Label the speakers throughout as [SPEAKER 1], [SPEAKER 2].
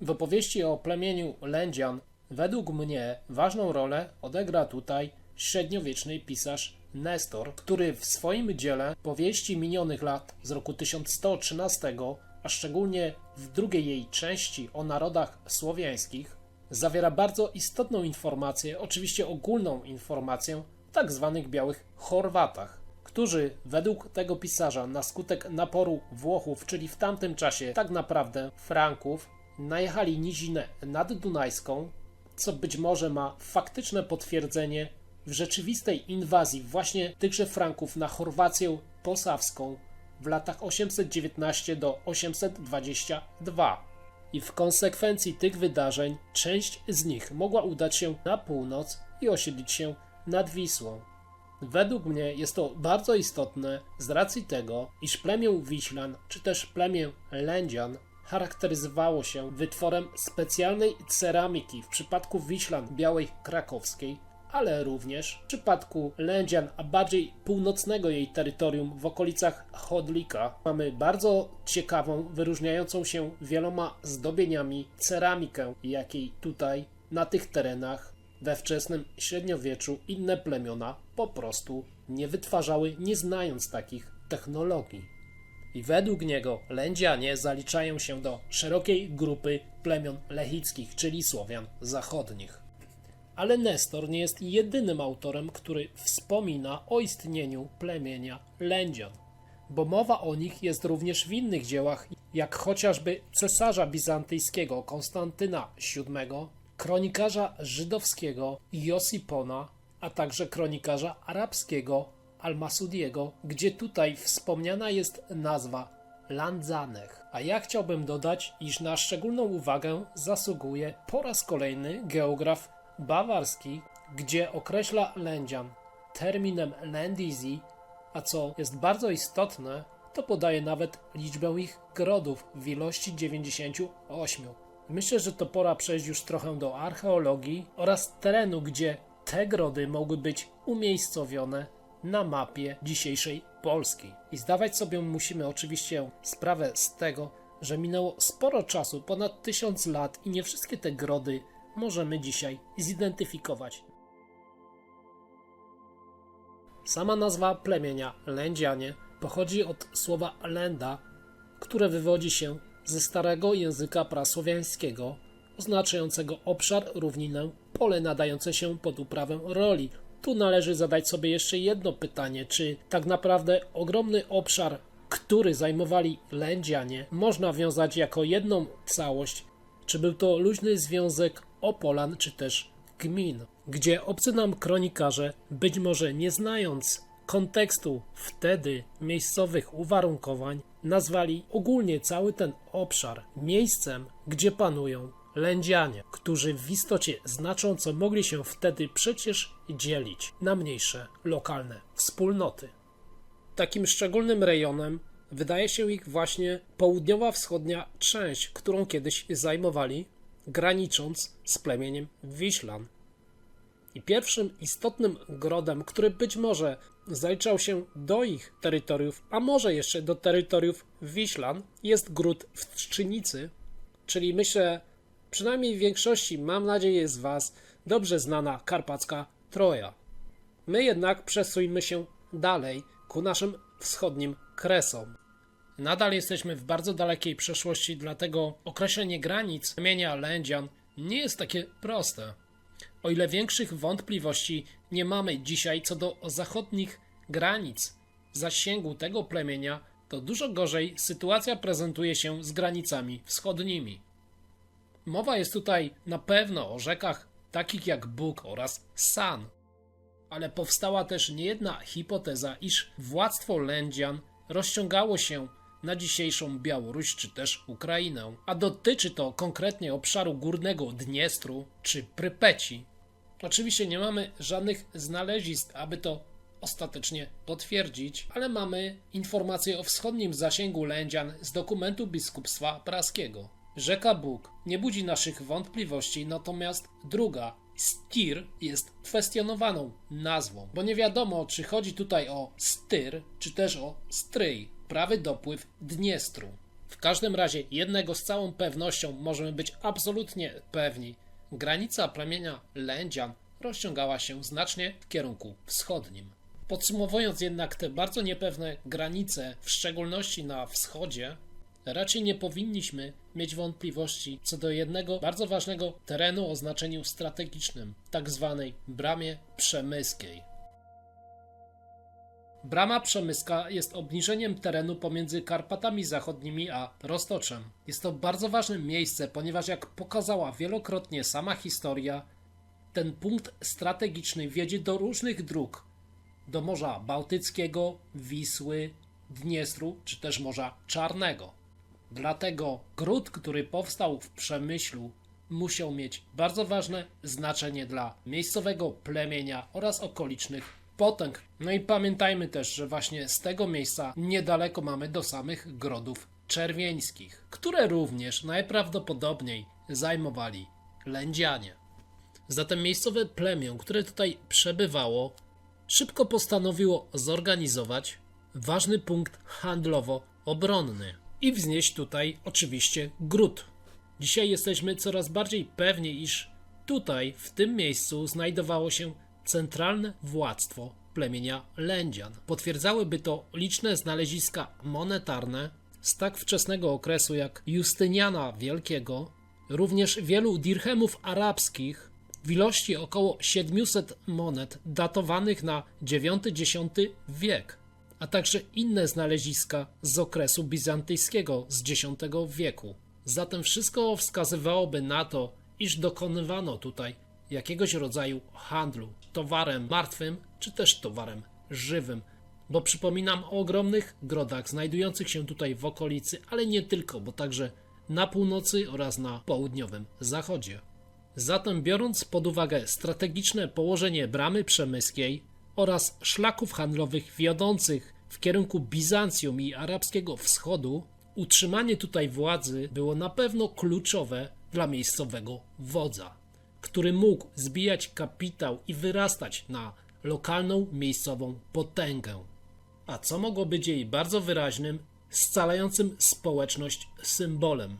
[SPEAKER 1] W opowieści o plemieniu Lędzian według mnie ważną rolę odegra tutaj średniowieczny pisarz Nestor, który w swoim dziele Powieści minionych lat z roku 1113, a szczególnie w drugiej jej części o narodach słowiańskich, zawiera bardzo istotną informację, oczywiście ogólną informację, o tak zwanych białych Chorwatach, którzy według tego pisarza na skutek naporu Włochów, czyli w tamtym czasie tak naprawdę Franków, najechali nizinę naddunajską, co być może ma faktyczne potwierdzenie w rzeczywistej inwazji właśnie tychże Franków na Chorwację posawską w latach 819 do 822. I w konsekwencji tych wydarzeń część z nich mogła udać się na północ i osiedlić się nad Wisłą. Według mnie jest to bardzo istotne z racji tego, iż plemię Wiślan, czy też plemię Lędzian charakteryzowało się wytworem specjalnej ceramiki w przypadku Wiślan Białej Krakowskiej, ale również w przypadku Lędzian, a bardziej północnego jej terytorium w okolicach Chodlika mamy bardzo ciekawą, wyróżniającą się wieloma zdobieniami ceramikę, jakiej tutaj na tych terenach we wczesnym średniowieczu inne plemiona po prostu nie wytwarzały, nie znając takich technologii. I według niego Lędzianie zaliczają się do szerokiej grupy plemion lechickich, czyli Słowian zachodnich. Ale Nestor nie jest jedynym autorem, który wspomina o istnieniu plemienia Lędzian, bo mowa o nich jest również w innych dziełach, jak chociażby cesarza bizantyjskiego Konstantyna VII, kronikarza żydowskiego Josipona, a także kronikarza arabskiego Al-Masudiego, gdzie tutaj wspomniana jest nazwa Landzanech. A ja chciałbym dodać, iż na szczególną uwagę zasługuje po raz kolejny geograf bawarski, gdzie określa Lędzian terminem Ländizi, a co jest bardzo istotne, to podaje nawet liczbę ich grodów w ilości 98. Myślę, że to pora przejść już trochę do archeologii oraz terenu, gdzie te grody mogły być umiejscowione na mapie dzisiejszej Polski. I zdawać sobie musimy oczywiście sprawę z tego, że minęło sporo czasu, ponad tysiąc lat i nie wszystkie te grody możemy dzisiaj zidentyfikować. Sama nazwa plemienia Lędzianie pochodzi od słowa lenda, które wywodzi się ze starego języka prasłowiańskiego, oznaczającego obszar, równinę, pole nadające się pod uprawę roli. Tu należy zadać sobie jeszcze jedno pytanie, czy tak naprawdę ogromny obszar, który zajmowali Lędzianie, można wiązać jako jedną całość, czy był to luźny związek opolan, czy też gmin, gdzie obcy nam kronikarze, być może nie znając kontekstu wtedy miejscowych uwarunkowań, nazwali ogólnie cały ten obszar miejscem, gdzie panują Lędzianie, którzy w istocie znacząco mogli się wtedy przecież dzielić na mniejsze lokalne wspólnoty. Takim szczególnym rejonem wydaje się ich właśnie południowa wschodnia część, którą kiedyś zajmowali, granicząc z plemieniem Wiślan. I pierwszym istotnym grodem, który być może zaliczał się do ich terytoriów, a może jeszcze do terytoriów Wiślan, jest gród w Trzczynicy, czyli myślę, przynajmniej w większości, mam nadzieję, z Was dobrze znana karpacka Troja. My jednak przesuńmy się dalej ku naszym wschodnim kresom. Nadal jesteśmy w bardzo dalekiej przeszłości, dlatego określenie granic plemienia Lędzian nie jest takie proste. O ile większych wątpliwości nie mamy dzisiaj co do zachodnich granic zasięgu tego plemienia, to dużo gorzej sytuacja prezentuje się z granicami wschodnimi. Mowa jest tutaj na pewno o rzekach takich jak Bóg oraz San, ale powstała też niejedna hipoteza, iż władztwo Lędzian rozciągało się na dzisiejszą Białoruś czy też Ukrainę, a dotyczy to konkretnie obszaru górnego Dniestru czy Prypeci. Oczywiście nie mamy żadnych znalezisk, aby to ostatecznie potwierdzić, ale mamy informacje o wschodnim zasięgu Lędzian z dokumentu biskupstwa praskiego. Rzeka Bóg nie budzi naszych wątpliwości, natomiast druga, Stir, jest kwestionowaną nazwą, bo nie wiadomo, czy chodzi tutaj o Styr, czy też o Stryj, prawy dopływ Dniestru. W każdym razie jednego z całą pewnością możemy być absolutnie pewni. Granica plemienia Lędzian rozciągała się znacznie w kierunku wschodnim. Podsumowując jednak te bardzo niepewne granice, w szczególności na wschodzie, raczej nie powinniśmy mieć wątpliwości co do jednego bardzo ważnego terenu o znaczeniu strategicznym, tak zwanej bramie przemyskiej. Brama Przemyska jest obniżeniem terenu pomiędzy Karpatami Zachodnimi a Roztoczem. Jest to bardzo ważne miejsce, ponieważ jak pokazała wielokrotnie sama historia, ten punkt strategiczny wiedzie do różnych dróg. Do Morza Bałtyckiego, Wisły, Dniestru czy też Morza Czarnego. Dlatego gród, który powstał w Przemyślu, musiał mieć bardzo ważne znaczenie dla miejscowego plemienia oraz okolicznych potęg. No i pamiętajmy też, że właśnie z tego miejsca niedaleko mamy do samych grodów czerwieńskich, które również najprawdopodobniej zajmowali Lędzianie. Zatem miejscowe plemię, które tutaj przebywało, szybko postanowiło zorganizować ważny punkt handlowo-obronny i wznieść tutaj oczywiście gród. Dzisiaj jesteśmy coraz bardziej pewni, iż tutaj, w tym miejscu, znajdowało się centralne władztwo plemienia Lędzian. Potwierdzałyby to liczne znaleziska monetarne z tak wczesnego okresu jak Justyniana Wielkiego, również wielu dirhemów arabskich w ilości około 700 monet datowanych na IX-X wiek, a także inne znaleziska z okresu bizantyjskiego z X wieku. Zatem wszystko wskazywałoby na to, iż dokonywano tutaj jakiegoś rodzaju handlu towarem martwym czy też towarem żywym. Bo przypominam o ogromnych grodach znajdujących się tutaj w okolicy, ale nie tylko, bo także na północy oraz na południowym zachodzie. Zatem biorąc pod uwagę strategiczne położenie bramy przemyskiej oraz szlaków handlowych wiodących w kierunku Bizancjum i arabskiego wschodu, utrzymanie tutaj władzy było na pewno kluczowe dla miejscowego wodza, który mógł zbijać kapitał i wyrastać na lokalną miejscową potęgę. A co mogło być jej bardzo wyraźnym, scalającym społeczność symbolem?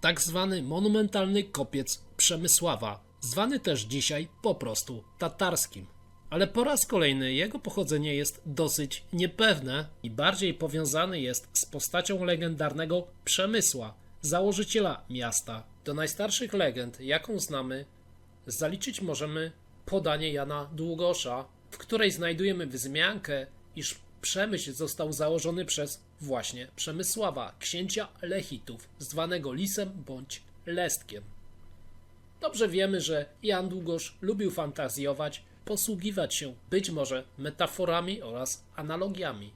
[SPEAKER 1] Tak zwany monumentalny kopiec Przemysława, zwany też dzisiaj po prostu tatarskim. Ale po raz kolejny jego pochodzenie jest dosyć niepewne i bardziej powiązane jest z postacią legendarnego Przemysła, założyciela miasta. Do najstarszych legend, jaką znamy, zaliczyć możemy podanie Jana Długosza, w której znajdujemy wzmiankę, iż Przemyśl został założony przez właśnie Przemysława, księcia Lechitów, zwanego Lisem bądź Lestkiem. Dobrze wiemy, że Jan Długosz lubił fantazjować, posługiwać się być może metaforami oraz analogiami.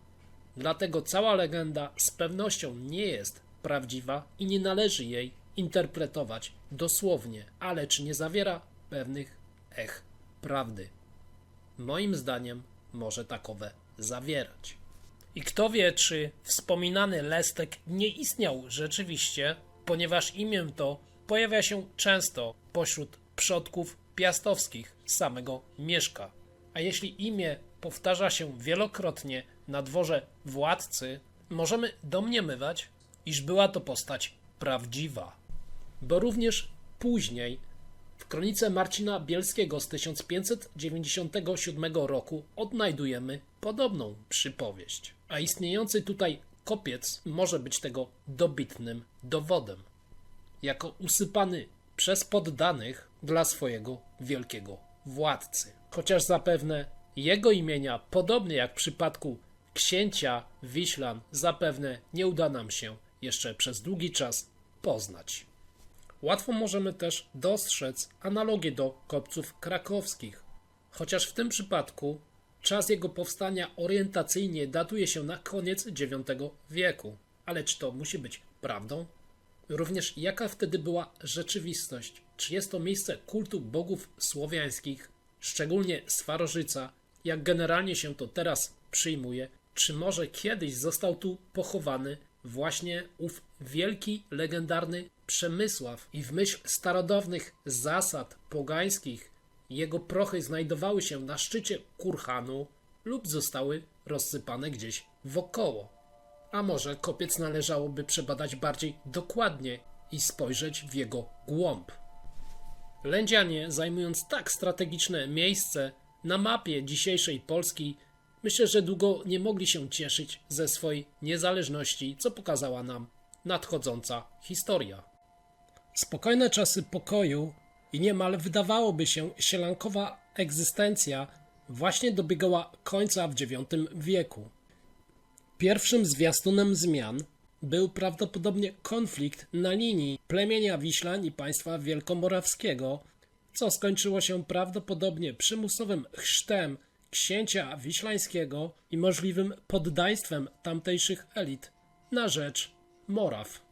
[SPEAKER 1] Dlatego cała legenda z pewnością nie jest prawdziwa i nie należy jej interpretować dosłownie, ale czy nie zawiera pewnych ech prawdy? Moim zdaniem może takowe zawierać. I kto wie, czy wspominany Lestek nie istniał rzeczywiście, ponieważ imię to pojawia się często pośród przodków piastowskich samego Mieszka. A jeśli imię powtarza się wielokrotnie na dworze władcy, możemy domniemywać, iż była to postać prawdziwa. Bo również później w kronice Marcina Bielskiego z 1597 roku odnajdujemy podobną przypowieść. A istniejący tutaj kopiec może być tego dobitnym dowodem. Jako usypany przez poddanych dla swojego wielkiego władcy. Chociaż zapewne jego imienia, podobnie jak w przypadku księcia Wiślan, zapewne nie uda nam się jeszcze przez długi czas poznać. Łatwo możemy też dostrzec analogię do kopców krakowskich, chociaż w tym przypadku czas jego powstania orientacyjnie datuje się na koniec IX wieku. Ale czy to musi być prawdą? Również jaka wtedy była rzeczywistość? Czy jest to miejsce kultu bogów słowiańskich, szczególnie Swarożyca, jak generalnie się to teraz przyjmuje? Czy może kiedyś został tu pochowany właśnie ów wielki, legendarny Przemysław i w myśl starodawnych zasad pogańskich jego prochy znajdowały się na szczycie kurhanu lub zostały rozsypane gdzieś wokoło. A może kopiec należałoby przebadać bardziej dokładnie i spojrzeć w jego głąb. Lędzianie, zajmując tak strategiczne miejsce na mapie dzisiejszej Polski, myślę, że długo nie mogli się cieszyć ze swojej niezależności, co pokazała nam nadchodząca historia. Spokojne czasy pokoju i niemal wydawałoby się sielankowa egzystencja właśnie dobiegała końca w IX wieku. Pierwszym zwiastunem zmian był prawdopodobnie konflikt na linii plemienia Wiślań i państwa wielkomorawskiego, co skończyło się prawdopodobnie przymusowym chrztem księcia wiślańskiego i możliwym poddaństwem tamtejszych elit na rzecz Moraw.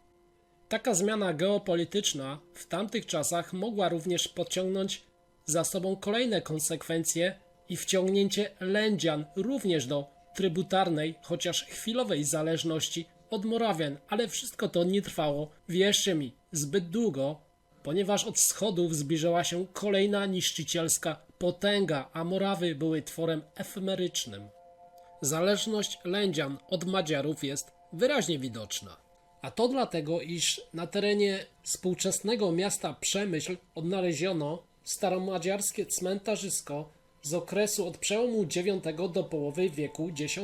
[SPEAKER 1] Taka zmiana geopolityczna w tamtych czasach mogła również pociągnąć za sobą kolejne konsekwencje i wciągnięcie Lędzian również do trybutarnej, chociaż chwilowej zależności od Morawian, ale wszystko to nie trwało, wierzcie mi, zbyt długo, ponieważ od schodów zbliżała się kolejna niszczycielska potęga, a Morawy były tworem efemerycznym. Zależność Lędzian od Madziarów jest wyraźnie widoczna. A to dlatego, iż na terenie współczesnego miasta Przemyśl odnaleziono staromadziarskie cmentarzysko z okresu od przełomu IX do połowy wieku X.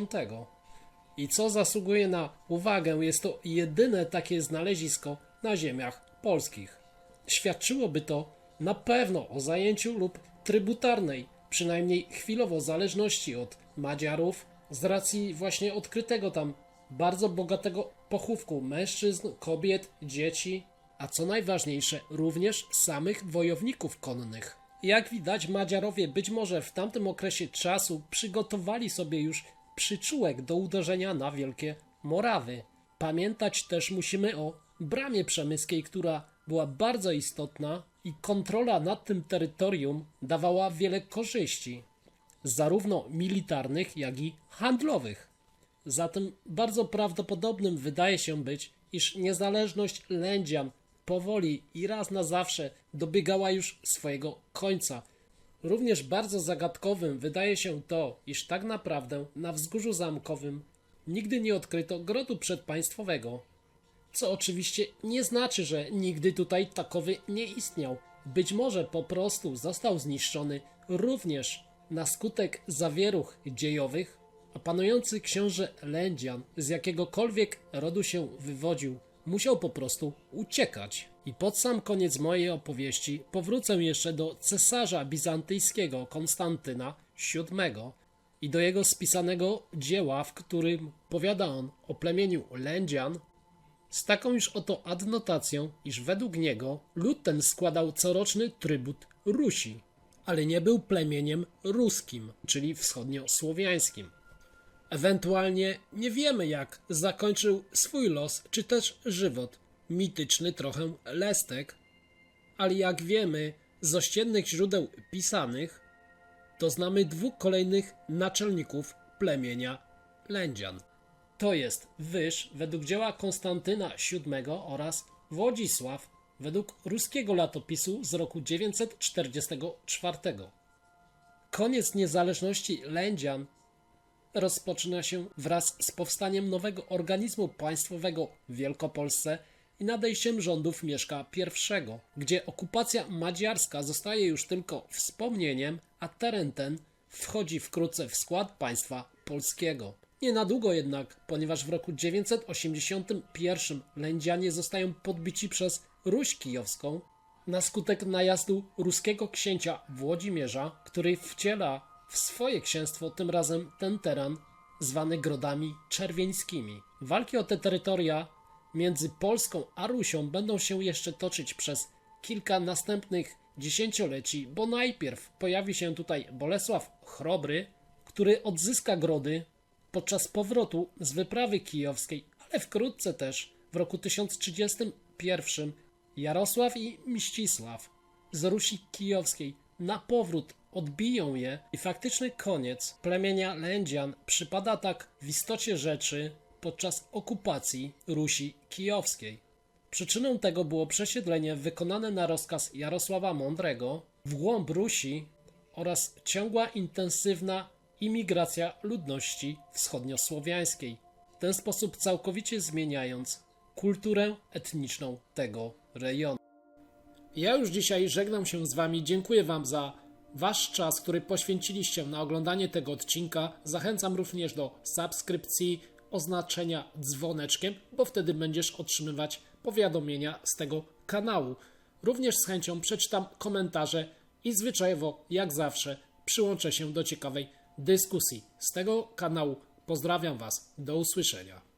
[SPEAKER 1] I co zasługuje na uwagę, jest to jedyne takie znalezisko na ziemiach polskich. Świadczyłoby to na pewno o zajęciu lub trybutarnej, przynajmniej chwilowo zależności od Madziarów z racji właśnie odkrytego tam bardzo bogatego pochówku mężczyzn, kobiet, dzieci, a co najważniejsze, również samych wojowników konnych. Jak widać, Madziarowie być może w tamtym okresie czasu przygotowali sobie już przyczółek do uderzenia na Wielkie Morawy. Pamiętać też musimy o bramie przemyskiej, która była bardzo istotna i kontrola nad tym terytorium dawała wiele korzyści, zarówno militarnych, jak i handlowych. Zatem bardzo prawdopodobnym wydaje się być, iż niezależność Lędzian powoli i raz na zawsze dobiegała już swojego końca. Również bardzo zagadkowym wydaje się to, iż tak naprawdę na wzgórzu zamkowym nigdy nie odkryto grodu przedpaństwowego. Co oczywiście nie znaczy, że nigdy tutaj takowy nie istniał. Być może po prostu został zniszczony również na skutek zawieruch dziejowych, a panujący książę Lędzian z jakiegokolwiek rodu się wywodził, musiał po prostu uciekać. I pod sam koniec mojej opowieści powrócę jeszcze do cesarza bizantyjskiego Konstantyna VII i do jego spisanego dzieła, w którym powiada on o plemieniu Lędzian, z taką już oto adnotacją, iż według niego lud ten składał coroczny trybut Rusi, ale nie był plemieniem ruskim, czyli wschodniosłowiańskim. Ewentualnie nie wiemy, jak zakończył swój los, czy też żywot mityczny trochę Lestek, ale jak wiemy z ościennych źródeł pisanych, to znamy dwóch kolejnych naczelników plemienia Lędzian. To jest Wyż według dzieła Konstantyna VII oraz Włodzisław według ruskiego latopisu z roku 944. Koniec niezależności Lędzian rozpoczyna się wraz z powstaniem nowego organizmu państwowego w Wielkopolsce i nadejściem rządów Mieszka I, gdzie okupacja madziarska zostaje już tylko wspomnieniem, a teren ten wchodzi wkrótce w skład państwa polskiego. Nie na długo jednak, ponieważ w roku 981 Lędzianie zostają podbici przez Ruś Kijowską na skutek najazdu ruskiego księcia Włodzimierza, który wciela w swoje księstwo tym razem ten teren zwany Grodami Czerwieńskimi. Walki o te terytoria między Polską a Rusią będą się jeszcze toczyć przez kilka następnych dziesięcioleci, bo najpierw pojawi się tutaj Bolesław Chrobry, który odzyska Grody podczas powrotu z wyprawy kijowskiej, ale wkrótce też w roku 1031 Jarosław i Mścisław z Rusi Kijowskiej na powrót odbiją je i faktyczny koniec plemienia Lędzian przypada tak w istocie rzeczy podczas okupacji Rusi Kijowskiej. Przyczyną tego było przesiedlenie wykonane na rozkaz Jarosława Mądrego w głąb Rusi oraz ciągła intensywna imigracja ludności wschodniosłowiańskiej. ten sposób całkowicie zmieniając kulturę etniczną tego rejonu. Ja już dzisiaj żegnam się z Wami. Dziękuję Wam za Wasz czas, który poświęciliście na oglądanie tego odcinka. Zachęcam również do subskrypcji, oznaczenia dzwoneczkiem, bo wtedy będziesz otrzymywać powiadomienia z tego kanału. Również z chęcią przeczytam komentarze i zwyczajowo, jak zawsze, przyłączę się do ciekawej dyskusji z tego kanału. Pozdrawiam Was. Do usłyszenia.